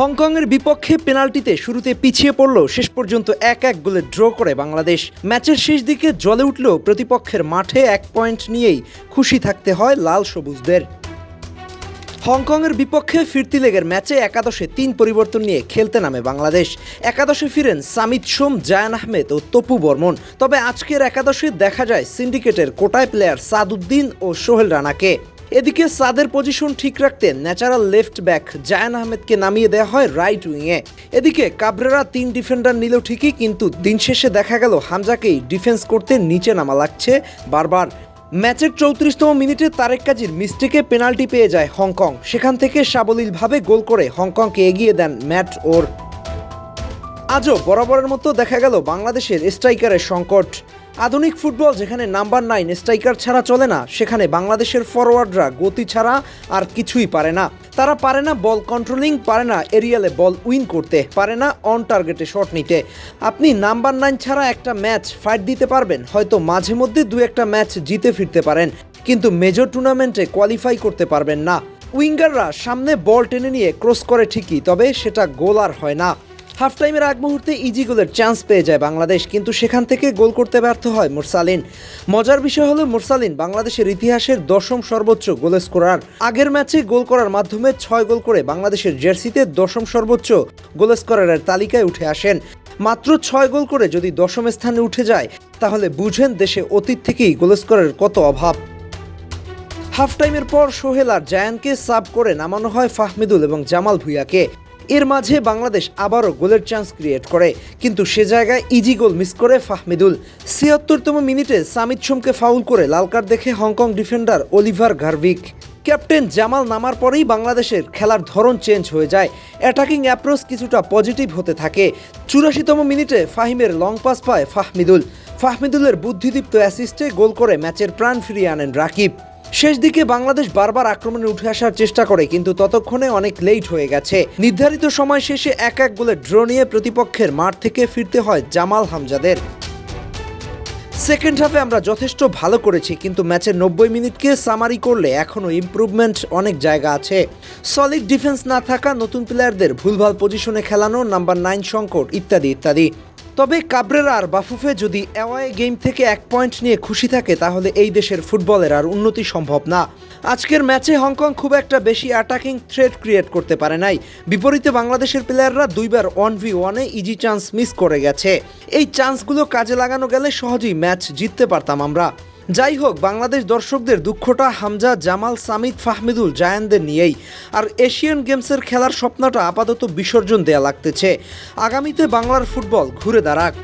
হংকংয়ের বিপক্ষে পেনাল্টিতে শুরুতে পিছিয়ে পড়লেও শেষ পর্যন্ত এক এক গোলে ড্র করে বাংলাদেশ। ম্যাচের শেষ দিকে জ্বলে উঠলেও প্রতিপক্ষের মাঠে এক পয়েন্ট নিয়েই খুশি থাকতে হয় লাল সবুজদের। হংকংয়ের বিপক্ষে ফিরতি লেগের ম্যাচে একাদশে তিন পরিবর্তন নিয়ে খেলতে নামে বাংলাদেশ। একাদশে ফিরেন সামিত সোম, জায়ান আহমেদ ও তপু বর্মন। তবে আজকের একাদশে দেখা যায় সিন্ডিকেটের কোটায় প্লেয়ার সাদুদ্দিন ও সোহেল রানাকে। এদিকে সাদের পজিশন ঠিক রাখতে ন্যাচারাল লেফট ব্যাক জায়ান আহমেদকে নামিয়ে দেওয়া হয় রাইট উইংয়ে এদিকে কাবরেরা তিন ডিফেন্ডার নিল ঠিকই, কিন্তু দিন শেষে দেখা গেল হামজাকেই ডিফেন্স করতে নিচে নামা লাগছে বারবার। ম্যাচের চৌত্রিশতম মিনিটে তারেক কাজীর মিস্টেকে পেনাল্টি পেয়ে যায় হংকং। সেখান থেকে সাবলীলভাবে গোল করে হংকংকে এগিয়ে দেন ম্যাট ওর। আজও বরাবরের মতো দেখা গেল বাংলাদেশের স্ট্রাইকারের সংকট। আধুনিক ফুটবল যেখানে নাম্বার নাইন স্ট্রাইকার ছাড়া চলে না, সেখানে বাংলাদেশের ফরওয়ার্ডরা গতি ছাড়া আর কিছুই পারে না। তারা পারে না বল কন্ট্রোলিং, পারে না এরিয়ালে বল উইন করতে, পারে না অন টার্গেটে শট নিতে। আপনি নাম্বার নাইন ছাড়া একটা ম্যাচ ফাইট দিতে পারবেন, হয়তো মাঝে মধ্যে দু একটা ম্যাচ জিতে ফিরতে পারেন, কিন্তু মেজর টুর্নামেন্টে কোয়ালিফাই করতে পারবেন না। উইঙ্গাররা সামনে বল টেনে নিয়ে ক্রস করে ঠিকই, তবে সেটা গোল আর হয় না। হাফ টাইমের আগ মুহূর্তে ইজি গোলের চান্স পেয়ে যায় বাংলাদেশ, কিন্তু সেখান থেকে গোল করতে ব্যর্থ হয় মোরসালিন। মজার বিষয় হলো মোরসালিন বাংলাদেশের ইতিহাসের দশম সর্বোচ্চ গোল স্কোরার আগের ম্যাচে গোল করার মাধ্যমে ছয় গোল করে বাংলাদেশের জার্সিতে দশম সর্বোচ্চ গোল স্কোরারের তালিকায় উঠে আসেন। মাত্র ছয় গোল করে যদি দশম স্থানে উঠে যায়, তাহলে বুঝেন দেশে অতীত থেকেই গোল স্কোরের কত অভাব। হাফ টাইমের পর সোহেল আর জায়ানকে সাব করে নামানো হয় ফাহমিদুল এবং জামাল ভুইয়াকে। এর মাঝে বাংলাদেশ আবারও গোলের চান্স ক্রিয়েট করে। কিন্তু সে জায়গায় ইজি গোল মিস করে ফাহমিদুল। ছিয়াত্তরতম মিনিটে সামিত সোমকে ফাউল করে লাল কার্ড দেখে Hong Kong defender Oliver Gerbig. Captain Jamal নামার পরেই বাংলাদেশের খেলার ধরন চেঞ্জ হয়ে যায়। অ্যাটাকিং অ্যাপ্রোচ কিছুটা পজিটিভ হতে থাকে। চুরাশিতম মিনিটে ফাহিমের লং পাস পায় ফাহমিদুল। ফাহমিদুলের বুদ্ধিদীপ্ত অ্যাসিস্টে গোল করে ম্যাচের প্রাণ ফিরিয়ে আনেন রাকিব। শেষ দিকে বাংলাদেশ বারবার আক্রমণে উঠে আসার চেষ্টা করে, কিন্তু ততক্ষণে অনেক লেট হয়ে গেছে। নির্ধারিত সময় শেষে এক এক গোলে ড্র নিয়ে প্রতিপক্ষের মাঠ থেকে ফিরতে হয় জামাল হামজাদের। সেকেন্ড হাফে আমরা যথেষ্ট ভালো করেছি, কিন্তু ম্যাচের নব্বই মিনিটকে সামারি করলে এখনও ইমপ্রুভমেন্ট অনেক জায়গা আছে। সলিড ডিফেন্স না থাকা নতুন প্লেয়ারদের ভুলভাল পজিশনে খেলানো নাম্বার নাইন সংকট, ইত্যাদি ইত্যাদি। তবে কাবরেরা আর বাফুফে যদি অ্যাওয়াই গেম থেকে এক পয়েন্ট নিয়ে খুশি থাকে, তাহলে এই দেশের ফুটবলের আর উন্নতি সম্ভব না। আজকের ম্যাচে হংকং খুব একটা বেশি অ্যাটাকিং থ্রেট ক্রিয়েট করতে পারে নাই। বিপরীতে বাংলাদেশের প্লেয়াররা দুইবার ওয়ান ভি ওয়ানে ইজি চান্স মিস করে গেছে। এই চান্সগুলো কাজে লাগানো গেলে সহজেই ম্যাচ জিততে পারতাম আমরা। যাই হোক, বাংলাদেশ দর্শকদের দুঃখটা হামজা জামাল সামিদ ফাহমিদুল জায়ানদের নিয়েই। আর এশিয়ান গেমসের খেলার স্বপ্নটা আপাতত বিসর্জন দেয়া লাগতেছে। আগামীতে বাংলার ফুটবল ঘুরে দাঁড়াক।